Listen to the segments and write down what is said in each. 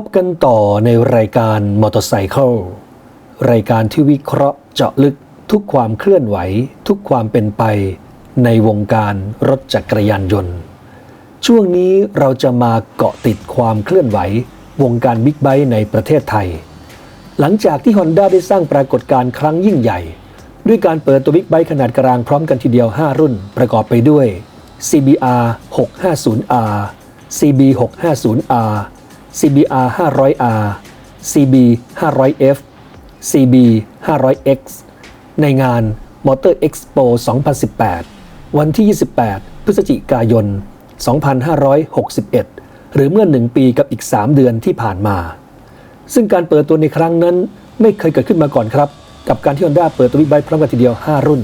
พบกันต่อในรายการมอเตอร์ไซค์รายการที่วิเคราะห์เจาะลึกทุกความเคลื่อนไหว ทุกความเป็นไป ในวงการรถจักรยานยนต์ ช่วงนี้เราจะมาเกาะติดความเคลื่อนไหว วงการบิ๊กไบค์ในประเทศไทย หลังจากที่ Honda ได้สร้างปรากฏการณ์ครั้งยิ่งใหญ่ ด้วยการเปิดตัวบิ๊กไบค์ขนาดกลางพร้อมกันทีเดียว 5 รุ่น ประกอบไปด้วย CBR 650R CB 650R CBR 500R CB 500F CB 500X ในงาน Motor Expo 2018 วันที่ 28 พฤศจิกายน 2561 หรือเมื่อ 1 ปีกับอีก 3 เดือนที่ผ่านมา ซึ่งการเปิดตัวในครั้งนั้นไม่เคยเกิดขึ้นมาก่อนครับ กับการที่ Honda เปิดตัวบิ๊กไบค์พร้อมกันทีเดียว 5 รุ่น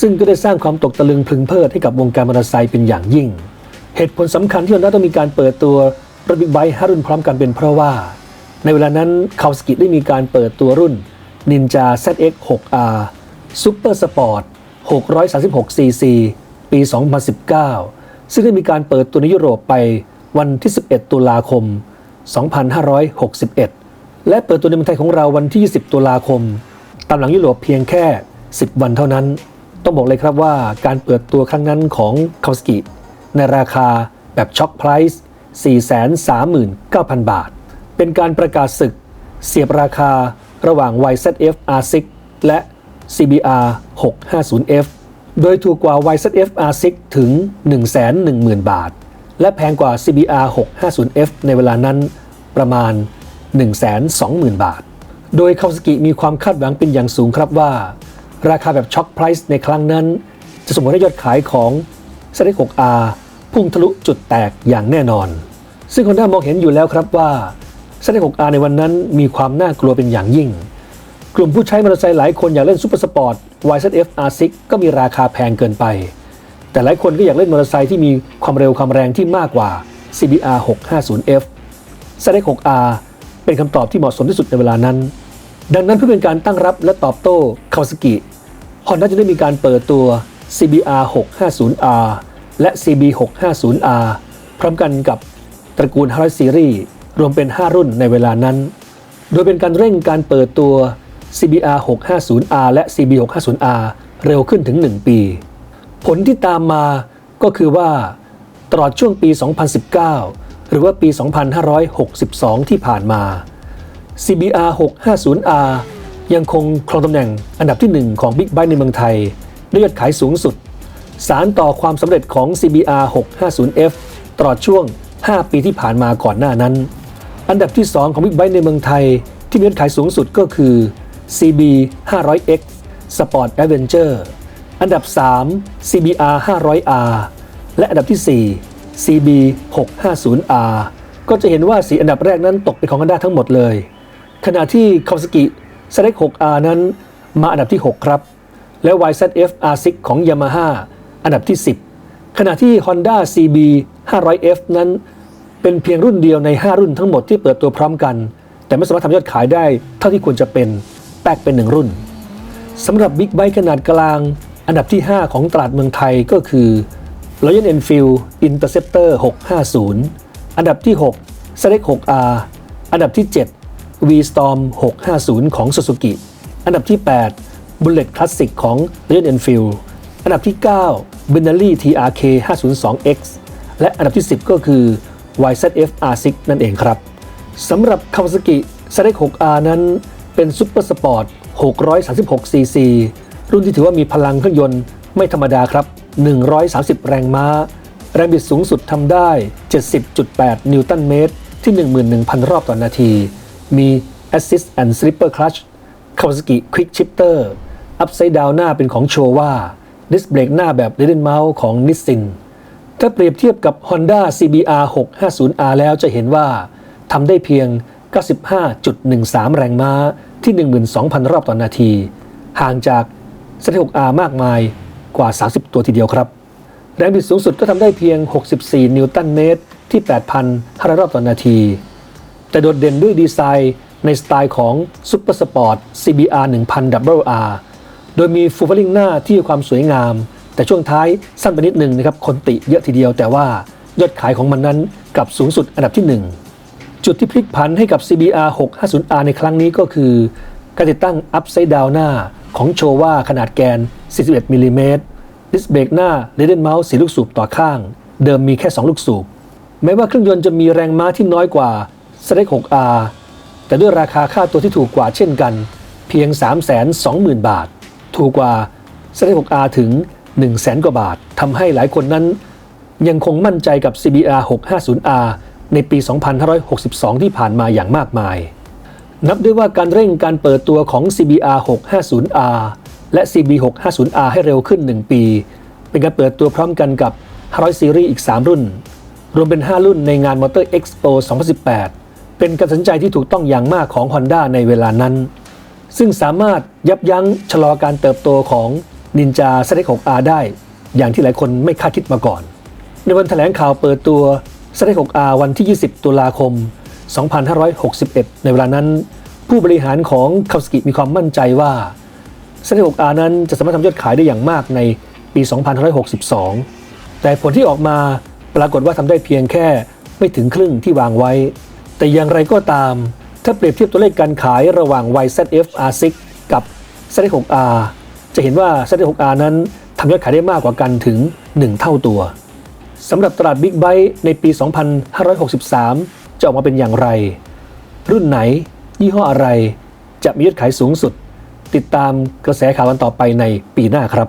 ซึ่งก็ได้สร้างความตกตะลึงพลึงเพลิดให้กับวงการมอเตอร์ไซค์เป็นอย่างยิ่ง เหตุผลสำคัญที่ Honda ต้องมีการเปิดตัว รถบิ๊กไบค์5รุ่นพร้อมกันเป็นเพราะว่า ในเวลานั้นคาวสกิได้มีการเปิดตัวรุ่น Ninja ZX 6R Super Sport 636cc ปี 2019 ซึ่งได้มีการเปิดตัวในยุโรปไปวันที่ 11 ตุลาคม 2561 และเปิดตัวในเมืองไทยของเราวันที่ 20 ตุลาคม ตามหลังยุโรปเพียงแค่ 10 วันเท่านั้น ต้องบอกเลยครับว่าการเปิดตัวครั้งนั้นของคาวสกิในราคาแบบช็อคไพรส์ 439,000 บาท เป็นการประกาศศึก เสียบราคาระหว่าง YZF R6 และ CBR 650F โดยถูกกว่า YZF R6 ถึง 110,000 บาท และแพงกว่า CBR 650F ในเวลานั้นประมาณ 120,000 บาท โดยคาวสกิมีความคาดหวังเป็นอย่างสูงครับว่า ราคาแบบช็อคไพรส์ในครั้งนั้น จะส่งผลให้ยอดขายของ ZX 6R พุ่งทะลุจุดแตกอย่างแน่นอน ซึ่งคนด้ามองเห็นอยู่แล้วครับว่า ZX 6R ในวันนั้นมีความน่ากลัวเป็นอย่างยิ่ง กลุ่มผู้ใช้มอเตอร์ไซค์หลายคนอยากเล่นซูเปอร์สปอร์ต YZF R6 ก็มีราคาแพงเกินไป แต่หลายคนก็อยากเล่นมอเตอร์ไซค์ที่มีความเร็วความแรงที่มากกว่า CBR 650F ZX 6R เป็นคำตอบที่เหมาะสมที่สุดในเวลานั้น ดังนั้นเพื่อเป็นการตั้งรับและตอบโต้คาวาซากิ Honda จะได้มีการเปิดตัว CBR 650R และ CB 650R พร้อมกันกับตระกูล 500 Series รวมเป็น 5 รุ่นในเวลานั้น โดยเป็นการเร่งการเปิดตัว CBR 650R และ CB 650R เร็วขึ้นถึง 1 ปี ผลที่ตามมาก็คือว่า ตลอดช่วงปี 2019 หรือว่าปี 2562 ที่ผ่านมา CBR 650R ยังคงครองตำแหน่งอันดับที่ 1 ของ Big Bike ในเมืองไทยด้ยอดขายสูงสุด สารต่อความสำเร็จของ CBR 650F ตลอดช่วง 5 ปีที่ผ่านมาก่อนหน้านั้น อันดับที่ 2 ของ Big Bike ในเมืองไทย ที่มียอดขายสูงสุดก็คือ CB 500X Sport Adventure อันดับ 3 CBR 500R และอันดับที่ 4 CB 650R ก็จะเห็นว่าสีอันดับแรกนั้นตกเป็นของ Honda ทั้งหมดเลย ขณะที่ Kawasaki ZX 6R นั้นมาอันดับที่ 6 ครับ และ YZF R6 ของ Yamaha อันดับที่ 10 ขณะที่ Honda CB 500F นั้น เป็นเพียงรุ่นเดียวใน 5 รุ่นทั้งหมดที่เปิดตัวพร้อมกัน แต่ไม่สามารถทำยอดขายได้เท่าที่ควรจะเป็นแตกเป็นหนึ่งรุ่นสำหรับบิ๊กไบค์ขนาดกลาง อันดับที่ 5 ของตลาดเมืองไทยก็คือ Royal Enfield Interceptor 650 อันดับที่6 ZX 6R อันดับที่ 7 V-Storm 650 ของ Suzuki อันดับที่ 8 Bullet Classic ของ Royal Enfield อันดับที่ 9 Benelli TRK 502X และอันดับที่ 10 ก็คือ YZF R6 นั่นเองครับสำหรับ Kawasaki ZX 6R นั้นเป็นซุปเปอร์สปอร์ต 636cc รุ่นที่ถือว่ามีพลังเครื่องยนต์ไม่ธรรมดาครับ 130 แรงม้า แรงบิดสูงสุดทำได้ 70.8 นิวตันเมตร ที่ 11,000 รอบต่อนนาที มี Assist and Slipper Clutch Kawasaki Quick Shifter Upside Down หน้าเป็นของโชว่า Disc Brake หน้าแบบ Leaded Mouse ของ Nissin ถ้าเปรียบเทียบกับ Honda CBR 650R แล้วจะเห็นว่าทำได้เพียง 95.13 แรงม้าที่ 12,000 รอบต่อนนาที ห่างจาก Z6R มากมายกว่า 30 ตัวทีเดียวครับ แรงบิดสูงสุดก็ทำได้เพียง 64 นิวตันเมตรที่ 8,500 รอบต่อนนาที แต่โดดเด่นด้วยดีไซน์ในสไตล์ของ Super Sport CBR 1000 WR โดยมีฟูลเฟลิงหน้าที่ความสวยงาม แต่ช่วงท้ายสั้นไปนิดหนึ่งนะครับคนติเยอะทีเดียวแต่ว่ายอดขายของมันนั้นกลับสูงสุดอันดับที่ 1 จุดที่พลิกผันให้กับ CBR 650R ในครั้งนี้ก็คือ การติดตั้ง Upside Down หน้าของโชว่าขนาดแกน 41มิลลิเมตรดิสเบรกหน้า Leaded Mouse 4ลูกสูบต่อข้าง เดิมมีแค่ 2 ลูกสูบ แม้ว่าเครื่องยนต์จะมีแรงม้าที่น้อยกว่า s l e c 6R แต่ด้วยราคาค่าตัวที่ถูกกว่าเช่นกัน เพียง 320,000 บาท ถูกกว่า 66R ถึง 100,000กว่าบาททำให้หลายคนนั้น ยังคงมั่นใจกับ CBR 650R ในปี 2562 ที่ผ่านมาอย่างมากมาย นับด้วยว่าการเร่งการเปิดตัวของ CBR 650R และ CB 650R ให้เร็วขึ้น 1 ปี เป็นการเปิดตัวพร้อมกันกับ500ซีรีส์อีก 3 รุ่น รวมเป็น 5 รุ่นในงาน Motor Expo 2018 เป็นการตัดสินใจที่ถูกต้องอย่างมากของ Honda ในเวลานั้น ซึ่งสามารถยับยั้งชะลอการเติบโตของ Ninja s l e c 6R ได้ อย่างที่หลายคนไม่คาดคิดมาก่อน ในวันแถลงข่าวเปิดตัว s l e c 6R วันที่ 20 ตุลาคม 2561 ในเวลานั้น ผู้บริหารของคาสกิมีความมั่นใจว่า s l e c 6R นั้นจะสามารถทำยอดขายได้อย่างมากในปี 2562 แต่ผลที่ออกมาปรากฏว่าทำได้เพียงแค่ไม่ถึงครึ่งที่วางไว้ แต่อย่างไรก็ตาม ถ้าเปรียบเทียบตัวเลขการขายระหว่าง YZF R6 กับ Z6 R จะเห็นว่า Z6 R นั้นทำยอดขายได้มากกว่ากันถึง 1 เท่าตัวสำหรับตลาดบิ๊กไบ e ในปี 2563 จะออกมาเป็นอย่างไร รุ่นไหน ยี่ห้ออะไร จะมียอดขายสูงสุด ติดตามกระแสข่าวกันต่อไปในปีหน้าครับ